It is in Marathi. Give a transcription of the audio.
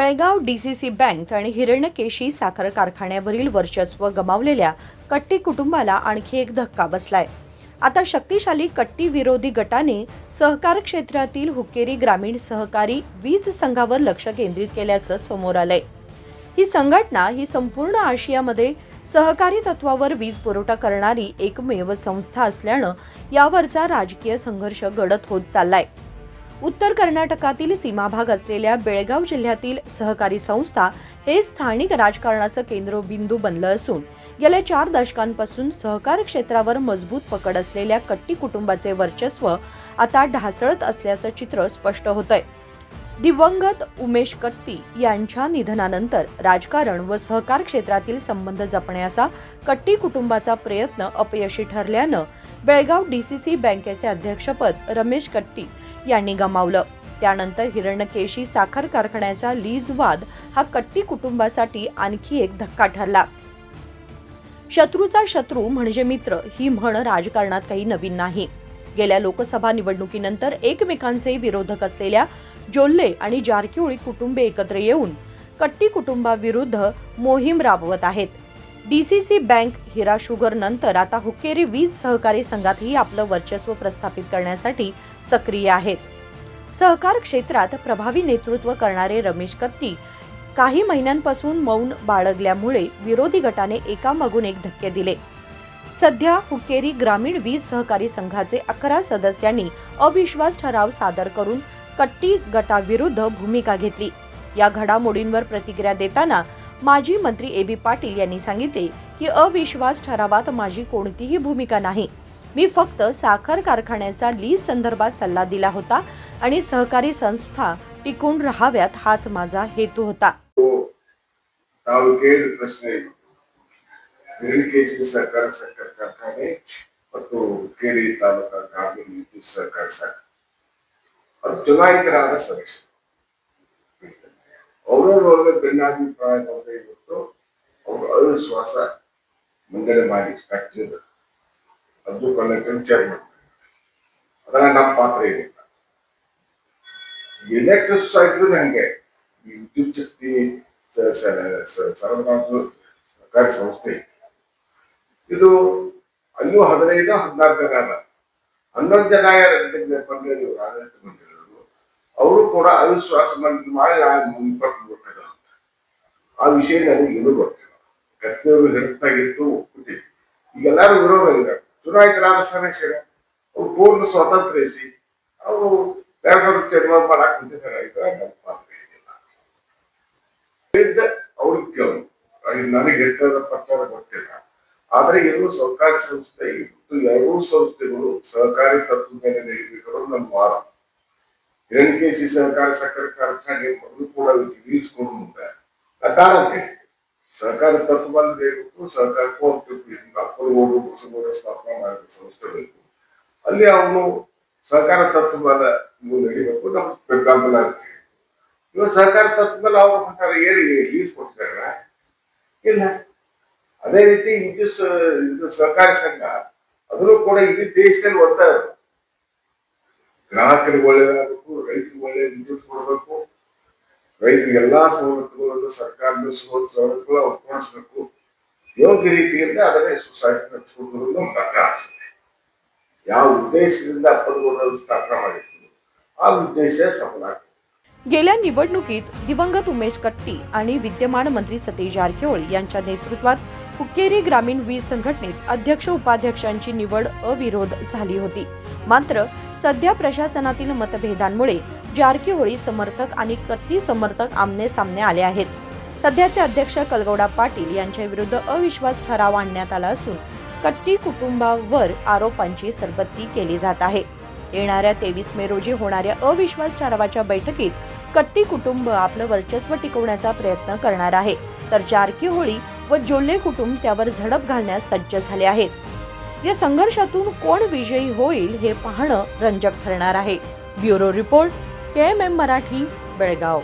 बेळगाव सी बँक आणि हिरण्यकेशी साखर कारखान्यावरील वर्चस्व गमावलेल्या कट्टी कुटुंबाला आणखी एक धक्का बसलाय. आता शक्तिशाली कट्टी विरोधी गटाने सहकार क्षेत्रातील हुक्केरी ग्रामीण सहकारी वीज संघावर लक्ष केंद्रित केल्याचं समोर आलंय. ही संघटना ही संपूर्ण आशियामध्ये सहकारी तत्वावर वीज पुरवठा करणारी एकमेव संस्था असल्यानं यावरचा राजकीय संघर्ष गडद होत चाललाय. उत्तर कर्नाटकातील सीमाभाग असलेल्या बेळगाव जिल्ह्यातील सहकारी संस्था हे स्थानिक राजकारणाचं केंद्रबिंदू बनलं असून गेल्या चार दशकांपासून सहकार क्षेत्रावर मजबूत पकड असलेल्या कट्टी कुटुंबाचे वर्चस्व आता ढासळत असल्याचं चित्र स्पष्ट होतंय. दिवंगत उमेश कट्टी यांच्या निधनानंतर राजकारण व सहकार क्षेत्रातील संबंध जपण्याचा कट्टी कुटुंबाचा प्रयत्न अपयशी ठरल्यानं बेळगाव डीसीसी बँकेचे अध्यक्षपद रमेश कट्टी यांनी गमावलं. त्यानंतर हिरण्यकेशी साखर कारखान्याचा लीज वाद हा कट्टी कुटुंबासाठी आणखी एक धक्का ठरला. शत्रूचा शत्रू म्हणजे मित्र ही म्हण राजकारणात काही नवीन नाही. गेल्या लोकसभा निवडणुकीनंतर एकमेकांचे विरोधक असलेल्या जोल्ले आणि जारकिहोळी कुटुंबे एकत्र येऊन कट्टी कुटुंबाविरुद्ध मोहीम राबवत आहेत. डीसीसी बँक हिरा शुगर नंतर आता हुक्केरी वीज सहकारी संघातही आपलं वर्चस्व प्रस्थापित करण्यासाठी सक्रिय आहेत. सहकार क्षेत्रात प्रभावी नेतृत्व करणारे रमेश कत्ती काही महिन्यांपासून मौन बाळगल्यामुळे विरोधी गटाने एकामागून एक धक्के दिले. सध्या हुक्केरी ग्रामीण वीज सहकारी संघाचे अकरा सदस्यांनी अविश्वास ठराव सादर करून कट्टी गटाविरुद्ध भूमिका घेतली. या घडामोडींवर प्रतिक्रिया देताना माजी मंत्री ए बी पाटील यांनी सांगितले की अविश्वास ठरावात माझी कोणतीही भूमिका नाही. मी फक्त साखर कारखान्याचा लीज संदर्भात सल्ला दिला होता आणि सहकारी संस्था टिकून राहाव्यात हाच माझा हेतू होता. कारखाने तो तालुका ग्रामीण सहकार चुनाव सदस्य ಅವರವ್ರವ್ರ ಬಂದೇ ಇವತ್ತು ಅವರು ಅವಿಶ್ವಾಸ ಮುಂದೆ ಮಾಡಿ ಫ್ಯಾಕ್ಟ್ರಿದ ಅದು ಕಲೆಕ್ಟರ್ ಚೇರ್ಮನ್ ಅದನ್ನ ನಮ್ಮ ಪಾತ್ರ ಏನಿಲ್ಲ ಎಲೆಕ್ಟ್ರಿಕ್ ಸೊಸೈಟಿ ಹಂಗೆ ವಿದ್ಯುತ್ ಶಕ್ತಿ ಸರ್ವನಾಥ ಸರ್ಕಾರಿ ಸಂಸ್ಥೆ ಇದು. ಅಲ್ಲೂ ಹದಿನೈದು ಹದಿನಾರು ಜನ ಅದ ಹನ್ನೊಂದು ಜನ ಯಾರು ಬಂದ್ರೆ ನೀವು ಆಡಳಿತ ಅವರು ಕೂಡ ಅವಿಶ್ವಾಸ ಮಂಡಳಿ ಮಾಡಿ ಗೊತ್ತಿಲ್ಲ ಅಂತ. ಆ ವಿಷಯ ನನಗೆ ಏನೂ ಗೊತ್ತಿಲ್ಲ. ಕತ್ತೆಯವರು ಹಿಡಿತಾಗಿತ್ತು ಒಪ್ಪಿದ್ದೀವಿ ಈಗೆಲ್ಲರೂ ವಿರೋಧ ಇಲ್ಲ. ಚುನಾಯಿತರಾದ ಸದಸ್ಯರು, ಅವ್ರು ಪೂರ್ಣ ಸ್ವಾತಂತ್ರ್ಯ ಐತಿ ಅವರು ಬೇರೆ ಚರ್ಮ ಮಾಡಕ್ ಕುಂತಿದ್ದಾರೆ. ನಮ್ಮ ಪಾತ್ರ ಏನಿಲ್ಲ. ಹೇಳಿದ್ದ, ಅವ್ರಿಗೆ ಕೇಳು. ನನಗೆ ಹೆಚ್ಚಾದ ಪ್ರಚಾರ ಗೊತ್ತಿಲ್ಲ. ಆದ್ರೆ ಇವು ಸರ್ಕಾರಿ ಸಂಸ್ಥೆ ಇತ್ತು ಎರಡೂ ಸಂಸ್ಥೆಗಳು ಸಹಕಾರಿ ತತ್ವ ಮೇಲೆ ನಡೀಬೇಕು ನಮ್ಮ ವಾದ. ಹಿರಣ್ಯಕೇಶಿ ಸಹಕಾರ ಸಕ್ಕರೆ ಕಾರ್ಖಾನೆ ಮೊದಲು ಕೂಡ ಇಳಿಸ್ಕೊಂಡು ಮುಂದೆ ಕಾಣಂತೆ ಸಹಕಾರ ತತ್ವ ಬೇಕು ಸಹಕಾರಕ್ಕೂ ಸಹಕಾರಿ ಅಪ್ಪಲಗೋಡು ಹೊಸಗೋಡು ಸ್ಥಾಪನೆ ಮಾಡಿದ ಸಂಸ್ಥೆಗಳಿಗೂ ಅಲ್ಲಿ ಅವನು ಸಹಕಾರ ತತ್ವ ಮೇಲೆ ಇವು ನಡಿಬೇಕು ನಮ್ಮ ಬೆಂಬಲ ಇರುತ್ತೆ. ಇವಾಗ ಸಹಕಾರ ತತ್ವ ಮೇಲೆ ಅವ್ರು ಅಂತಾರೆ ಏನಿಗೆ ಲೀಸ್ ಕೊಡ್ತಾರೆ ಇಲ್ಲ. ಅದೇ ರೀತಿ ವಿದ್ಯುತ್ ಸ- ಇದು ಸಹಕಾರ ಸಂಘ ಅದನ್ನು ಕೂಡ ಇಡೀ ದೇಶದಲ್ಲಿ ಒತ್ತ ಗ್ರಾಹಕರಿಗೆ ಒಳ್ಳೇದಾಗಬೇಕು ರೈತರಿಗೆ ಒಳ್ಳೆ ವಿದ್ಯುತ್ ಕೊಡಬೇಕು ರೈತರಿಗೆ ಎಲ್ಲಾ ಸವಲತ್ತುಗಳನ್ನು ಸರ್ಕಾರದ ಸವಲ- ಸವಲತ್ತುಗಳು ಅವ್ರು ಕೊಡಿಸ್ಬೇಕು ಯೋಗ್ಯ ರೀತಿಯಿಂದ ಅದನ್ನೇ ಸೊಸೈಟಿ ನಡೆಸ್ಕೊಂಡು ನಮ್ಮ ದಟ್ಟ ಆಸೆ ಯಾವ ಉದ್ದೇಶದಿಂದ ಪದಗಳನ್ನು ಸ್ಥಾಪನೆ ಮಾಡಿದ್ರು ಆ ಉದ್ದೇಶ ಸಫಲ ಆಗ್ತದೆ गेल्या निवडणुकीत दिवंगत उमेश कट्टी आणि विद्यमान मंत्री सतीश जारकिहोळी यांच्या नेतृत्वात हुक्केरी ग्रामीण वीज संघटनेत अध्यक्ष उपाध्यक्षांची निवड अविरोध झाली होती. मात्र सध्या प्रशासनातील मतभेदांमुळे जारकीहोळी समर्थक आणि कट्टी समर्थक आमने सामने आले आहेत. सध्याचे अध्यक्ष कलगौडा पाटील यांच्या विरुद्ध अविश्वास ठराव आणण्यात आला असून कट्टी कुटुंबावर आरोपांची सरबत्ती केली जात आहे. येणाऱ्या तेवीस मे रोजी होणाऱ्या अविश्वास ठरावाच्या बैठकीत कट्टी कुटुंब आपलं वर्चस्व टिकवण्याचा प्रयत्न करणार आहे. तर जारकीहोळी व जोल्ले कुटुंब त्यावर झडप घालण्यास सज्ज झाले आहेत. या संघर्षातून कोण विजयी होईल हे पाहणं रंजक ठरणार आहे. Bureau report K M M Marathi Belgaum.